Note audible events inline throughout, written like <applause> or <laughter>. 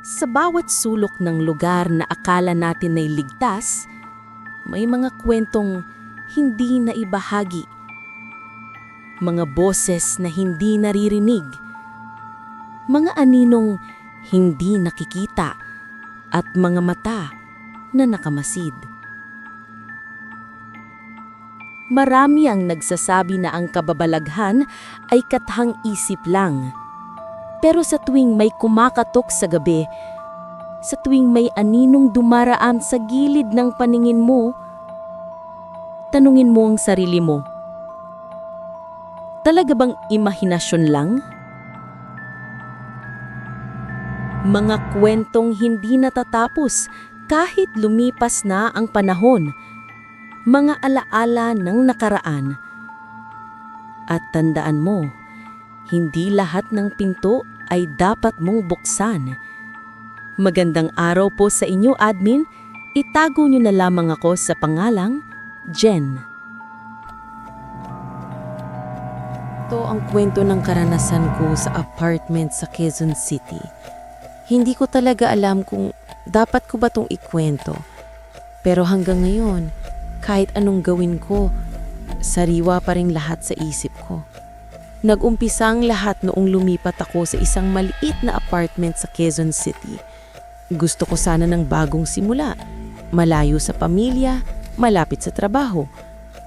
Sa bawat sulok ng lugar na akala natin ay ligtas, may mga kwentong hindi na ibahagi. Mga boses na hindi naririnig. Mga aninong hindi nakikita at mga mata na nakamasid. Marami ang nagsasabi na ang kababalaghan ay kathang isip lang. Pero sa tuwing may kumakatok sa gabi, sa tuwing may aninong dumaraan sa gilid ng paningin mo, tanungin mo ang sarili mo. Talaga bang imahinasyon lang? Mga kwentong hindi natatapos kahit lumipas na ang panahon. Mga alaala ng nakaraan. At tandaan mo, hindi lahat ng pinto ay dapat mong buksan. Magandang araw po sa inyo, admin. Itago niyo na lamang ako sa pangalang Jen. Ito ang kwento ng karanasan ko sa apartment sa Quezon City. Hindi ko talaga alam kung dapat ko ba itong ikwento. Pero hanggang ngayon, kahit anong gawin ko, sariwa pa rin lahat sa isip ko. Nag-umpisa lahat noong lumipat ako sa isang maliit na apartment sa Quezon City. Gusto ko sana ng bagong simula. Malayo sa pamilya, malapit sa trabaho.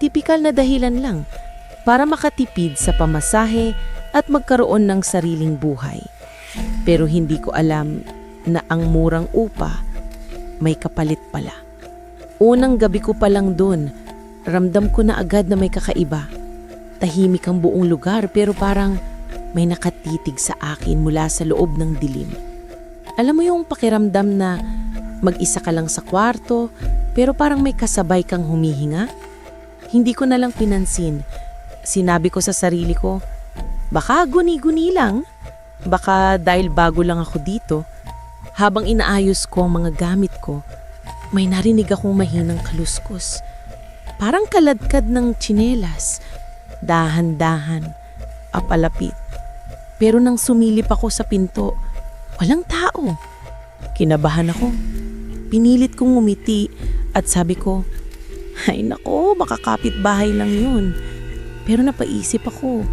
Tipikal na dahilan lang para makatipid sa pamasahe at magkaroon ng sariling buhay. Pero hindi ko alam na ang murang upa may kapalit pala. Unang gabi ko pa lang doon, ramdam ko na agad na may kakaiba. Tahimik ang buong lugar pero parang may nakatitig sa akin mula sa loob ng dilim. Alam mo yung pakiramdam na mag-isa ka lang sa kwarto pero parang may kasabay kang humihinga? Hindi ko na lang pinansin. Sinabi ko sa sarili ko, baka guni-guni lang. Baka dahil bago lang ako dito. Habang inaayos ko ang mga gamit ko, may narinig akong mahinang kaluskos. Parang kaladkad ng tsinelas. Dahan-dahan, apalapit. Pero nang sumilip ako sa pinto, walang tao. Kinabahan ako. Pinilit kong ngumiti at sabi ko, ay nako, baka kapitbahay lang yun. Pero napaisip ako,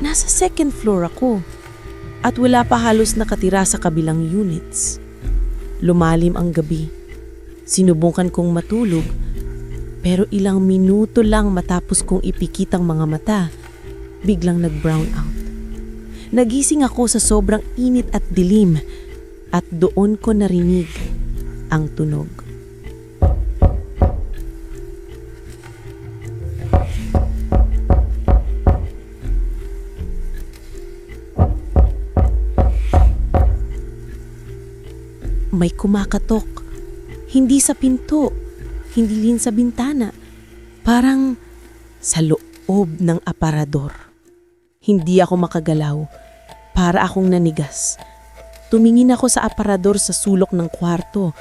nasa second floor ako at wala pa halos nakatira sa kabilang units. Lumalim ang gabi. Sinubukan kong matulog pero ilang minuto lang matapos kong ipikit ang mga mata, biglang nag-brown out. Nagising ako sa sobrang init at dilim at doon ko narinig ang tunog. May kumakatok. Hindi sa pinto, hindi din sa bintana. Parang sa loob ng aparador. Hindi ako makagalaw. Para akong nanigas. Tumingin ako sa aparador sa sulok ng kwarto.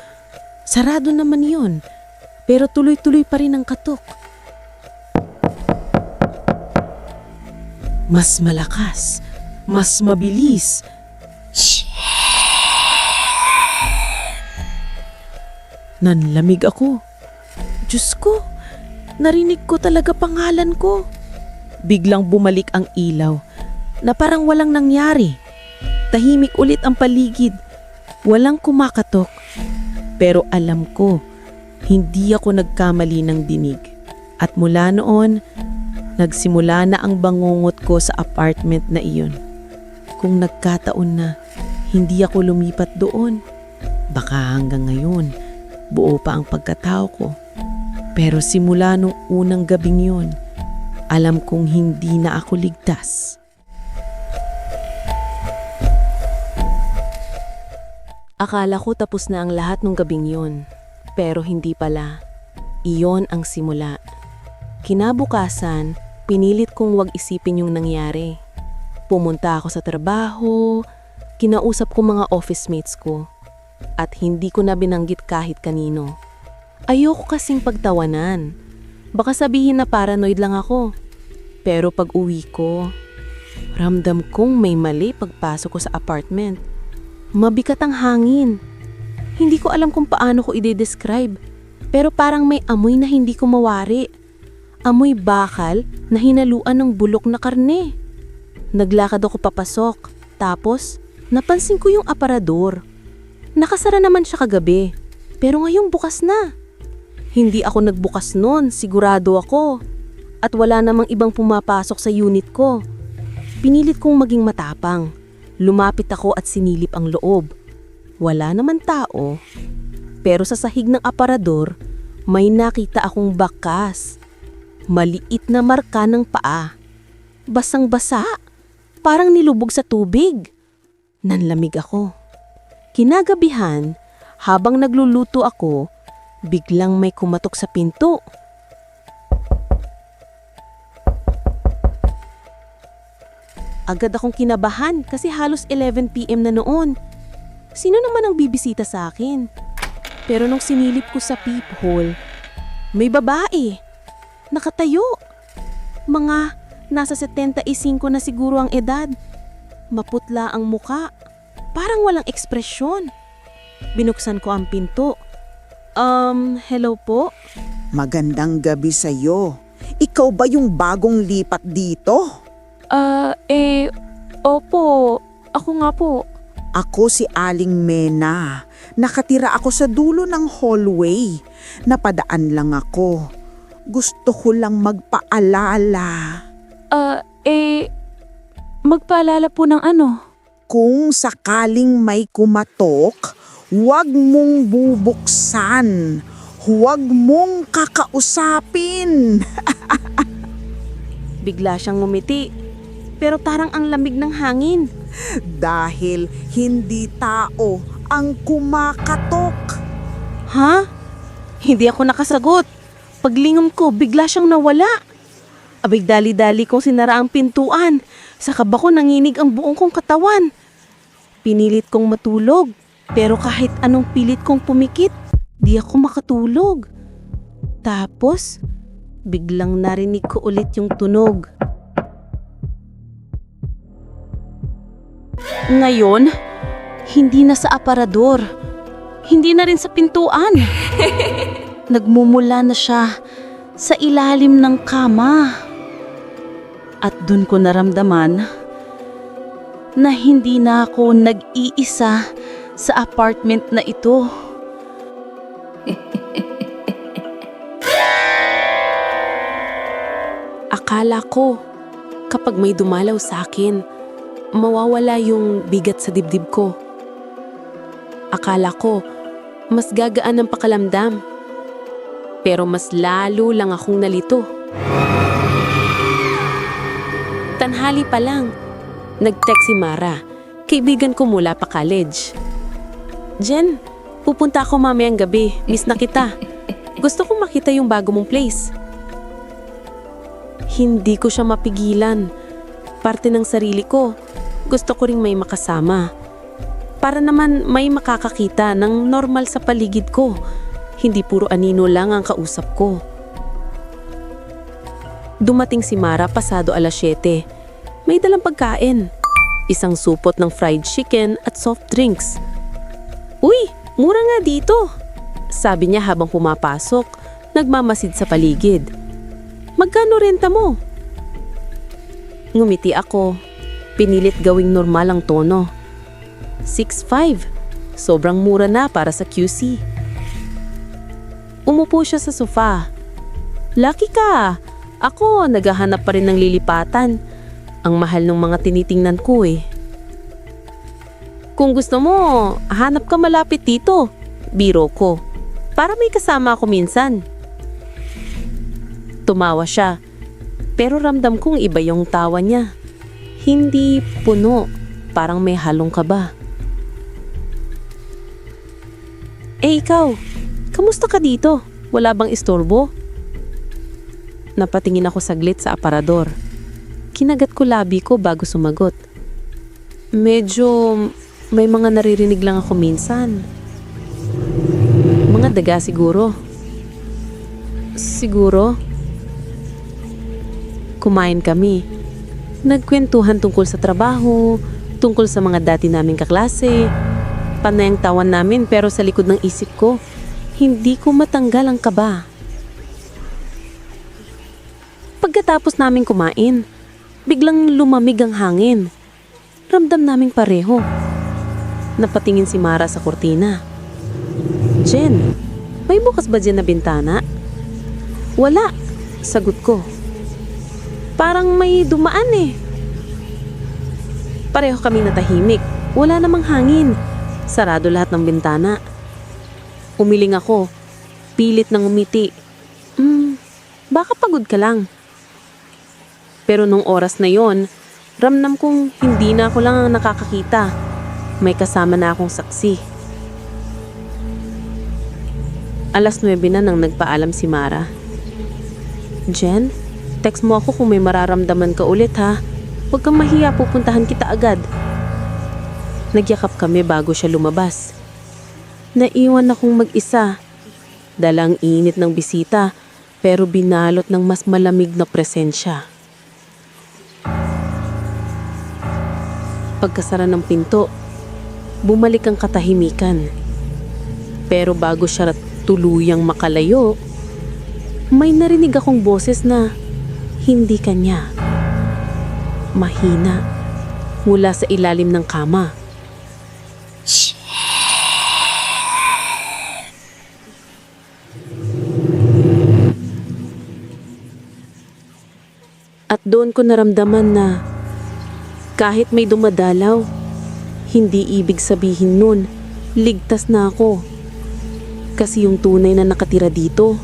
Sarado naman yon. Pero tuloy-tuloy pa rin ang katok. Mas malakas. Mas mabilis. Nanlamig ako. Diyos ko, narinig ko talaga pangalan ko. Biglang bumalik ang ilaw na parang walang nangyari. Tahimik ulit ang paligid. Walang kumakatok. Pero alam ko, hindi ako nagkamali ng dinig. At mula noon, nagsimula na ang bangungot ko sa apartment na iyon. Kung nagkataon na hindi ako lumipat doon, baka hanggang ngayon, buo pa ang pagkatao ko. Pero simula nung unang gabing yun, alam kong hindi na ako ligtas. Akala ko tapos na ang lahat ng gabing yun, pero hindi pala. Iyon ang simula. Kinabukasan, pinilit kong wag isipin yung nangyari. Pumunta ako sa trabaho, kinausap ko mga office mates ko, at hindi ko na binanggit kahit kanino. Ayoko kasing pagtawanan. Baka sabihin na paranoid lang ako. Pero pag uwi ko, ramdam kong may mali pagpasok ko sa apartment. Mabigat ang hangin. Hindi ko alam kung paano ko i-describe. Pero parang may amoy na hindi ko mawari. Amoy bakal na hinaluan ng bulok na karne. Naglakad ako papasok. Tapos, napansin ko yung aparador. Nakasara naman siya kagabi. Pero ngayong bukas na. Hindi ako nagbukas noon, sigurado ako. At wala namang ibang pumapasok sa unit ko. Pinilit kong maging matapang. Lumapit ako at sinilip ang loob. Wala naman tao. Pero sa sahig ng aparador, may nakita akong bakas. Maliit na marka ng paa. Basang-basa. Parang nilubog sa tubig. Nanlamig ako. Kinagabihan, habang nagluluto ako, biglang may kumatok sa pinto. Agad akong kinabahan kasi halos 11pm na noon. Sino naman ang bibisita sa akin? Pero nung sinilip ko sa peephole, may babae. Nakatayo. Mga nasa 75 na siguro ang edad. Maputla ang muka. Parang walang ekspresyon. Binuksan ko ang pinto. Um, hello po? Magandang gabi sa'yo. Ikaw ba yung bagong lipat dito? Ah, eh, opo. Ako nga po. Ako si Aling Mena. Nakatira ako sa dulo ng hallway. Napadaan lang ako. Gusto ko lang magpaalala. Ah, eh, magpaalala po ng ano? Kung sakaling may kumatok, huwag mong bubuksan. Huwag mong kakausapin. <laughs> Bigla siyang ngumiti. Pero parang ang lamig ng hangin. Dahil hindi tao ang kumakatok. Ha? Hindi ako nakasagot. Paglingom ko, bigla siyang nawala. Abig dali-dali kong sinara ang pintuan. Sa kaba ko nanginig ang buong kong katawan. Pinilit kong matulog. Pero kahit anong pilit kong pumikit, di ako makatulog. Tapos, biglang narinig ko ulit yung tunog. Ngayon, hindi na sa aparador. Hindi na rin sa pintuan. <laughs> Nagmumula na siya sa ilalim ng kama. At dun ko naramdaman na hindi na ako nag-iisa sa apartment na ito. Akala ko kapag may dumalaw sa akin, mawawala yung bigat sa dibdib ko. Akala ko mas gagaan ang pakalamdam. Pero mas lalo lang akong nalito. Tanhali pa lang, nag-text si Mara, kaibigan ko mula pa college. Jen, pupunta ako mamayang gabi, miss na kita. <laughs> Gusto kong makita yung bago mong place. Hindi ko siya mapigilan. Parte ng sarili ko, gusto ko ring may makasama. Para naman may makakakita ng normal sa paligid ko. Hindi puro anino lang ang kausap ko. Dumating si Mara pasado alas 7. May dalang pagkain. Isang supot ng fried chicken at soft drinks. Uy, mura nga dito. Sabi niya habang pumapasok, nagmamasid sa paligid. Magkano renta mo? Ngumiti ako. Pinilit gawing normal ang tono. 6.5. Sobrang mura na para sa QC. Umupo siya sa sofa. Lucky ka! Ako, naghahanap pa rin ng lilipatan. Ang mahal ng mga tinitingnan ko eh. Kung gusto mo, hanap ka malapit dito. Biro ko. Para may kasama ako minsan. Tumawa siya. Pero ramdam kong iba yung tawa niya. Hindi puno. Parang may halong kaba. Eh ikaw, kamusta ka dito? Wala bang istorbo? Napatingin ako saglit sa aparador. Kinagat ko labi ko bago sumagot. Medyo may mga naririnig lang ako minsan. Mga daga siguro. Siguro. Kumain kami. Nagkwentuhan tungkol sa trabaho, tungkol sa mga dati naming kaklase, panay ang tawan namin pero sa likod ng isip ko, hindi ko matanggal ang kaba. Pagkatapos namin kumain, biglang lumamig ang hangin. Ramdam naming pareho. Napatingin si Mara sa kurtina. Jen, may bukas ba dyan na bintana? Wala, sagot ko. Parang may dumaan eh. Pareho kami natahimik. Wala namang hangin. Sarado lahat ng bintana. Umiling ako. Pilit ng umiti. Hmm, baka pagod ka lang. Pero nung oras na yon, ramdam kong hindi na ako lang ang nakakakita. May kasama na akong saksi. Alas 9 na nang nagpaalam si Mara. Jen, text mo ako kung may mararamdaman ka ulit ha. Huwag kang mahiya, pupuntahan kita agad. Nagyakap kami bago siya lumabas. Naiwan akong mag-isa. Dalang init ng bisita, pero binalot ng mas malamig na presensya. Pagkasara ng pinto, bumalik ang katahimikan. Pero bago siya tuluyang makalayo, may narinig akong boses na hindi kanya. Mahina mula sa ilalim ng kama. At doon ko naramdaman na kahit may dumadalaw, hindi ibig sabihin nun, ligtas na ako. Kasi yung tunay na nakatira dito,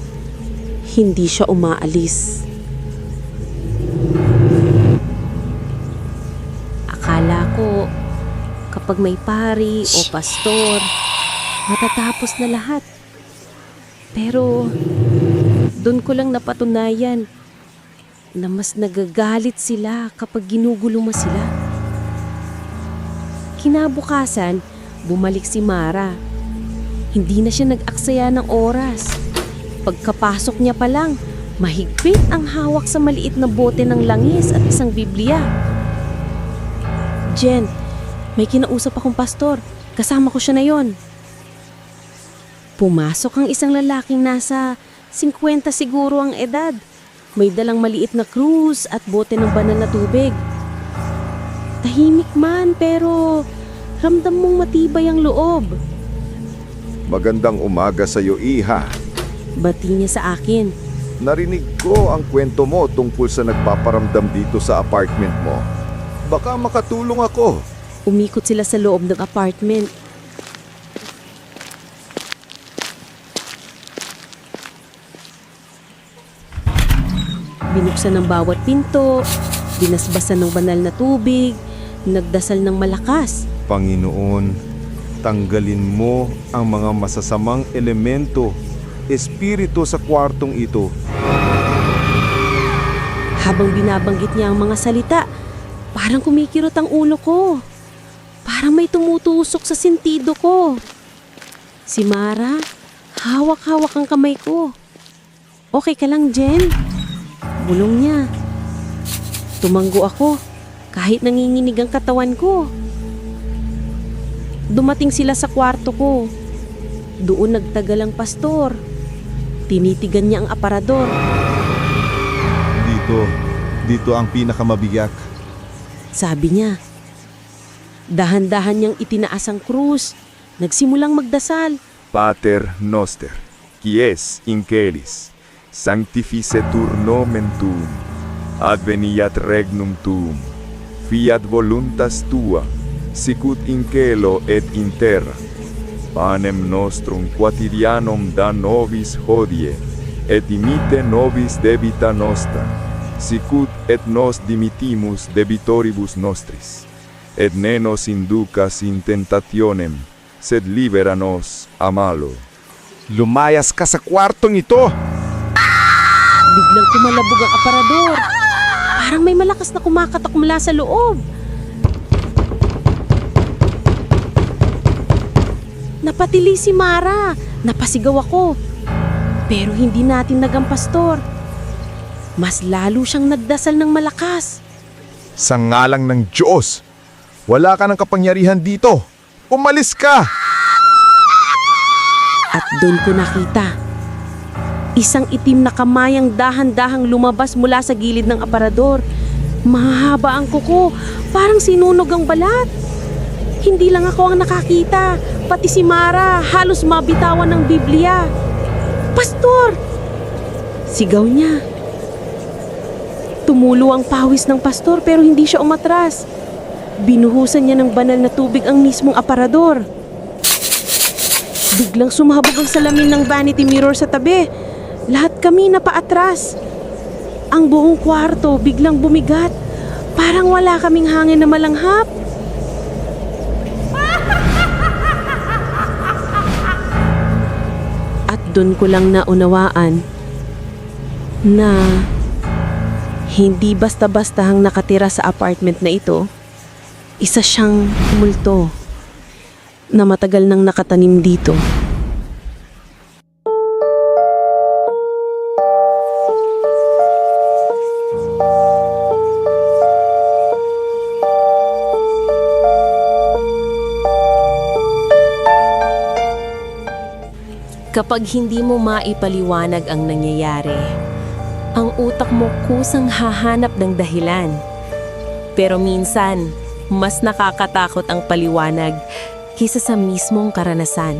hindi siya umaalis. Akala ko, kapag may pari o pastor, matatapos na lahat. Pero, doon ko lang napatunayan na mas nagagalit sila kapag ginugulo mo sila. Kinabukasan, bumalik si Mara. Hindi na siya nag-aksaya ng oras. Pagkapasok niya pa lang, mahigpit ang hawak sa maliit na bote ng langis at isang Biblia. Jen, may kinausap akong pastor. Kasama ko siya na yon. Pumasok ang isang lalaking nasa 50 siguro ang edad. May dalang maliit na krus at bote ng banal na tubig. Tahimik man pero ramdam mong matibay ang loob. Magandang umaga sa iyo, Iha. Bati niya sa akin. Narinig ko ang kwento mo tungkol sa nagpaparamdam dito sa apartment mo. Baka makatulong ako. Umikot sila sa loob ng apartment. Binuksan ng bawat pinto, binasbasan ng banal na tubig, nagdasal ng malakas. Panginoon, tanggalin mo ang mga masasamang elemento, espiritu sa kwartong ito. Habang binabanggit niya ang mga salita, parang kumikirot ang ulo ko. Parang may tumutusok sa sentido ko. Si Mara, hawak-hawak ang kamay ko. Okay ka lang, Jen? Bulong niya. Tumanggo ako kahit nanginginig ang katawan ko. Dumating sila sa kwarto ko. Doon nagtagal ang pastor. Tinitigan niya ang aparador. Dito, dito ang pinakamabiyak. Sabi niya. Dahan-dahan niyang itinaas ang krus. Nagsimulang magdasal. Pater noster, qui es in celis, sanctificetur nomen tuum, adveniat regnum tuum, fiat voluntas tua, sicut in cielo et in terra. Panem nostrum quotidianum da nobis hodie, et imite nobis debita nostra, sicut et nos dimitimus debitoribus nostris. Et ne nos inducas in tentationem, sed libera nos a malo. Lumayas ka sa kwartong ito! Biglang kumalabog ang aparador. Parang may malakas na kumakatok mula sa loob. Napatili si Mara. Napasigaw ako. Pero hindi natin nagam pastor. Mas lalo siyang nagdasal ng malakas. Sa ngalang ng Diyos! Wala ka ng kapangyarihan dito! Umalis ka! At doon ko nakita. Isang itim na kamayang dahan-dahang lumabas mula sa gilid ng aparador. Mahaba ang kuko, parang sinunog ang balat. Hindi lang ako ang nakakita, pati si Mara halos mabitawan ng Biblia. Pastor! Sigaw niya. Tumulo ang pawis ng pastor pero hindi siya umatras. Binuhusan niya ng banal na tubig ang mismong aparador. Biglang sumahabog ang salamin ng vanity mirror sa tabi. Lahat kami napaatras. Ang buong kwarto biglang bumigat. Parang wala kaming hangin na malanghap. Doon ko lang naunawaan na hindi basta-bastahang nakatira sa apartment na ito. Isa siyang multo na matagal nang nakatanim dito. Kapag hindi mo maipaliwanag ang nangyayari, ang utak mo kusang hahanap ng dahilan. Pero minsan, mas nakakatakot ang paliwanag kaysa sa mismong karanasan.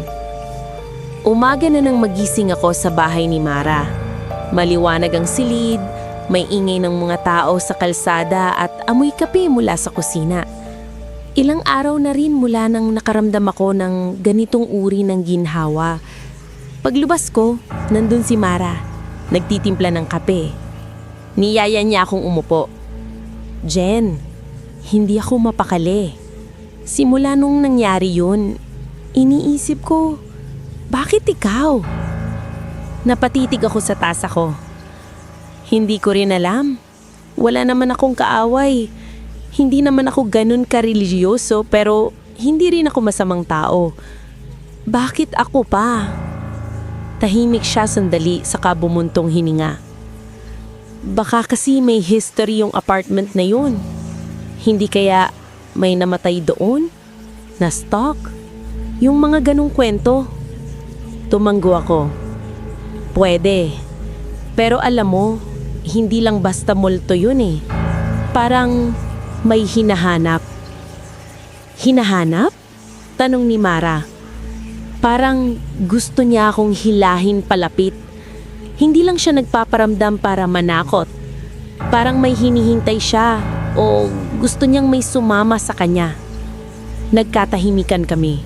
Umaga na nang magising ako sa bahay ni Mara. Maliwanag ang silid, may ingay ng mga tao sa kalsada at amoy kape mula sa kusina. Ilang araw na rin mula nang nakaramdam ako ng ganitong uri ng ginhawa. Paglubas ko, nandun si Mara. Nagtitimpla ng kape. Niyaya niya akong umupo. Jen, hindi ako mapakali. Simula nung nangyari yun, iniisip ko, bakit ikaw? Napatitig ako sa tasa ko. Hindi ko rin alam. Wala naman akong kaaway. Hindi naman ako ganun kareligiyoso pero hindi rin ako masamang tao. Bakit ako pa? Tahimik siya sandali sa kabumuntong hininga. Baka kasi may history yung apartment na yun. Hindi kaya may namatay doon? Na stock? Yung mga ganong kwento? Tumanggo ako. Pwede. Pero alam mo, hindi lang basta multo yun eh. Parang may hinahanap. Hinahanap? Tanong ni Mara. Parang gusto niya akong hilahin palapit. Hindi lang siya nagpaparamdam para manakot. Parang may hinihintay siya o gusto niyang may sumama sa kanya. Nagkatahimikan kami.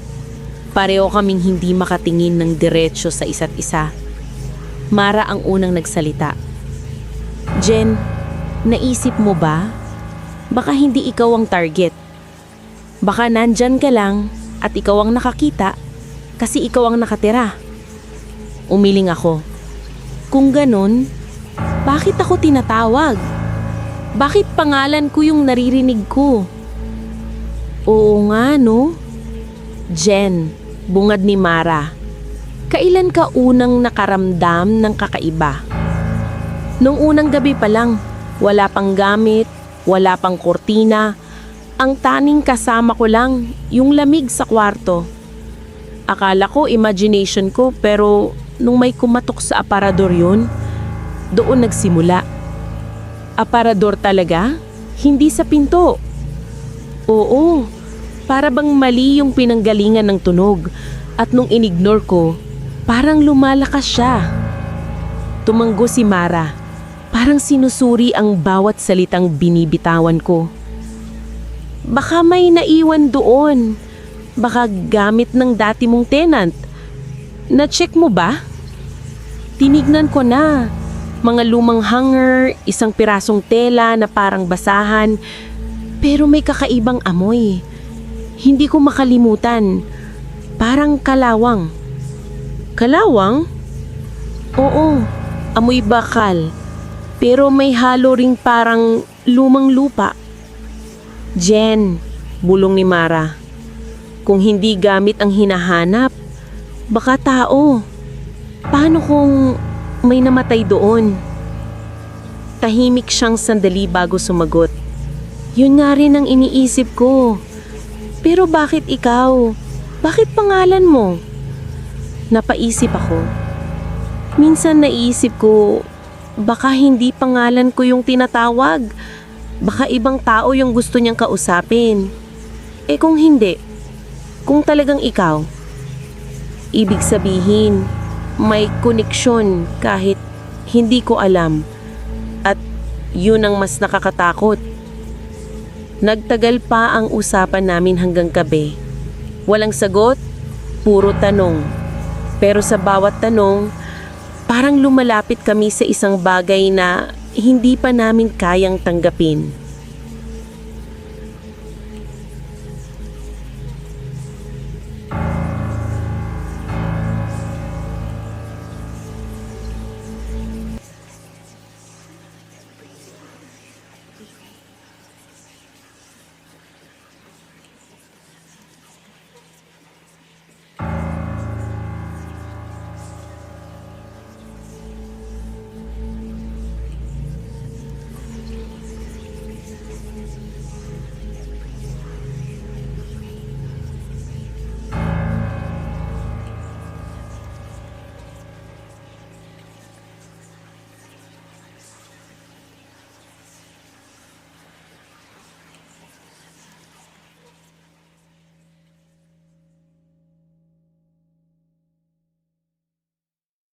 Pareho kaming hindi makatingin ng diretsyo sa isa't isa. Mara ang unang nagsalita. Jen, naisip mo ba? Baka hindi ikaw ang target. Baka nandyan ka lang at ikaw ang nakakita kasi ikaw ang nakatira. Umiling ako. Kung ganun, bakit ako tinatawag? Bakit pangalan ko yung naririnig ko? Oo nga, no? Jen, bungad ni Mara. Kailan ka unang nakaramdam ng kakaiba? Nung unang gabi pa lang, wala pang gamit, wala pang kortina. Ang taning kasama ko lang, yung lamig sa kwarto. Akala ko imagination ko pero nung may kumatok sa aparador yun, doon nagsimula. Aparador talaga? Hindi sa pinto. Oo, para bang mali yung pinanggalingan ng tunog at nung inignore ko, parang lumalakas siya. Tumanggo si Mara. Parang sinusuri ang bawat salitang binibitawan ko. Baka may naiwan doon. Baka gamit ng dati mong tenant. Na-check mo ba? Tinignan ko na. Mga lumang hanger, isang pirasong tela na parang basahan, pero may kakaibang amoy. Hindi ko makalimutan. Parang kalawang. Kalawang? Oo, amoy bakal. Pero may halo ring parang lumang lupa. Jen, bulong ni Mara. Kung hindi gamit ang hinahanap, baka tao. Paano kung may namatay doon? Tahimik siyang sandali bago sumagot. Yun nga rin ang iniisip ko. Pero bakit ikaw? Bakit pangalan mo? napaisip ako. Minsan naisip ko, baka hindi pangalan ko yung tinatawag. Baka ibang tao yung gusto niyang kausapin. Eh kung hindi, kung talagang ikaw, ibig sabihin, may koneksyon kahit hindi ko alam. At yun ang mas nakakatakot. Nagtagal pa ang usapan namin hanggang gabi. Walang sagot, puro tanong. Pero sa bawat tanong, parang lumalapit kami sa isang bagay na hindi pa namin kayang tanggapin.